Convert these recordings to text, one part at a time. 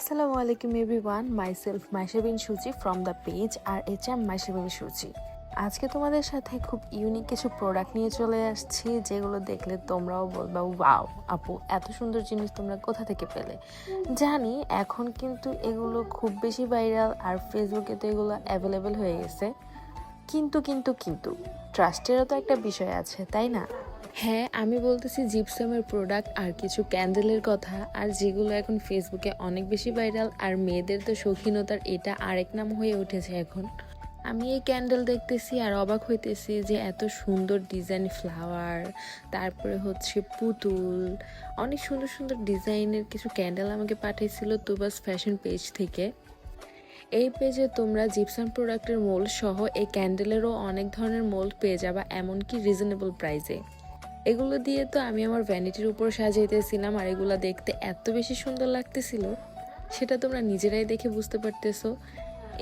আসসালামু আলাইকুম everyone myself Maishabin Suchi from the page R H M Maishabin Suchi আজকে তোমাদের সাথে খুব ইউনিক কিছু প্রোডাক্ট নিয়ে চলে আসছি, যেগুলো দেখলে তোমরাও বলবা ওয়াও আপু, এত সুন্দর জিনিস তোমরা কোথা থেকে পেলে? জানি এখন কিন্তু এগুলো খুব বেশি ভাইরাল আর ফেসবুকে তো এগুলো অ্যাভেলেবেল হয়ে গেছে। কিন্তু কিন্তু কিন্তু ট্রাস্টেরও তো একটা বিষয় আছে, তাই না? হ্যাঁ আমি বলতেছি জিপসামের প্রোডাক্ট আর কিছু ক্যান্ডেলের কথা। আর যেগুলো এখন ফেসবুকে অনেক বেশি ভাইরাল আর মেয়েদের তো শৌখিনতার এটা আরেক নাম হয়ে উঠেছে এখন। আমি এই ক্যান্ডেল দেখতেছি আর অবাক হইতেছি যে এত সুন্দর ডিজাইন ফ্লাওয়ার তারপরে হচ্ছে পুতুল। অনেক সুন্দর সুন্দর ডিজাইনের কিছু ক্যান্ডেল আমাকে পাঠিয়েছিল তুবাস ফ্যাশন পেজ থেকে। এই পেজে তোমরা জিপসাম প্রোডাক্টের মোল্ড সহ এই ক্যান্ডেলেরও অনেক ধরনের মোল্ড পেয়ে যাবা, এমনকি রিজনেবল প্রাইসে এগুলো দিয়ে তো আমি আমার ভ্যানিটির উপর সাজাইতেছিলাম, আর এগুলো দেখতে এত বেশি সুন্দর লাগতেছিল, সেটা তোমরা নিজেরাই দেখে বুঝতে পারতেছো।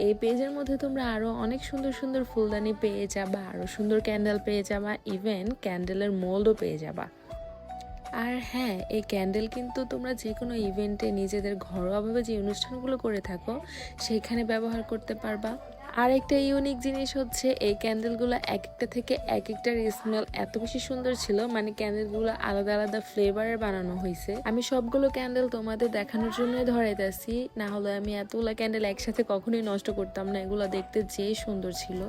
এই পেজের মধ্যে তোমরা আরও অনেক সুন্দর সুন্দর ফুলদানি পেয়ে যাবা আরও সুন্দর ক্যান্ডেল পেয়ে যাবা ইভেন ক্যান্ডেলের মোল্ডও পেয়ে যাবা। আর হ্যাঁ এই ক্যান্ডেল কিন্তু তোমরা যে কোনো ইভেন্টে নিজেদের ঘরোয়াভাবে যে অনুষ্ঠানগুলো করে থাকো, সেখানে ব্যবহার করতে পারবা। আর একটা ইউনিক জিনিস হচ্ছে এই ক্যান্ডেলগুলো এক একটা থেকে এক একটার স্মেল এত বেশি সুন্দর ছিল মানে ক্যান্ডেলগুলো আলাদা আলাদা ফ্লেভারের বানানো হয়েছে। আমি সবগুলো ক্যান্ডেল তোমাদের দেখানোর জন্যই ধরাইতেছি, না হলে আমি এতগুলো ক্যান্ডেল একসাথে কখনোই নষ্ট করতাম না, এগুলো দেখতে যে সুন্দর ছিল।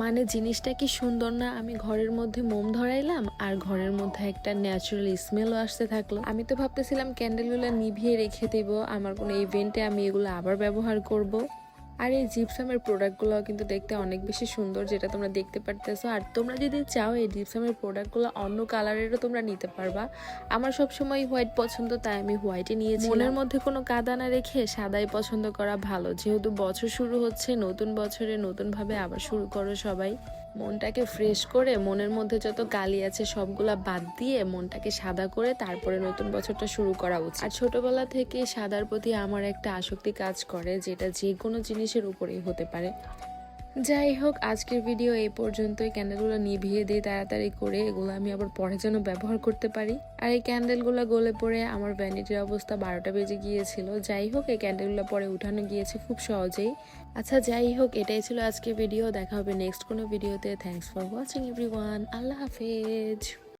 মানে জিনিসটা কি সুন্দর না, আমি ঘরের মধ্যে মোম ধরাইলাম আর ঘরের মধ্যে একটা ন্যাচারাল স্মেলও আসতে থাকল। আমি তো ভাবতেছিলাম ক্যান্ডেলগুলো নিভিয়ে রেখে দেবো, আমার কোনো ইভেন্টে আমি এগুলো আবার ব্যবহার করব। আর এই জিপসামের প্রোডাক্টগুলো কিন্তু দেখতে অনেক বেশি সুন্দর যেটা তোমরা দেখতে পারতেছো। আর তোমরা যদি চাও এই জিপসামের প্রোডাক্টগুলো অন্য কালারেরও তোমরা নিতে পারবা। আমার সবসময় হোয়াইট পছন্দ তাই আমি হোয়াইটে নিয়েছি। মনের মধ্যে কোনো কাদা না রেখে সাদাই পছন্দ করা ভালো। যেহেতু বছর শুরু হচ্ছে নতুন বছরে নতুনভাবে আবার শুরু করো সবাই। মনটাকে ফ্রেশ করে মনের মধ্যে যত গালি আছে সবগুলা বাদ দিয়ে মনটাকে সাদা করে তারপরে নতুন বছরটা শুরু করা উচিত। আর ছোটবেলা থেকে সাদার প্রতি আমার একটা আসক্তি কাজ করে যেটা যে কোনো জিনিসের উপরেই হতে পারে। যাই হোক, আজকের ভিডিও এই পর্যন্তই। ক্যান্ডেলগুলো নিভিয়ে দিই তাড়াতাড়ি করে এগুলো আমি আবার পরে যেন ব্যবহার করতে পারি। আর এই ক্যান্ডেলগুলো গলে পড়ে আমার ভ্যানিটির অবস্থা বারোটা বেজে গিয়েছিল। যাই হোক, এই ক্যান্ডেলগুলো পরে উঠানো গিয়েছে খুব সহজেই। আচ্ছা যাই হোক, এটাই ছিল আজকের ভিডিও। দেখা হবে নেক্সট কোনো ভিডিওতে। Thanks for watching everyone আল্লাহ হাফেজ।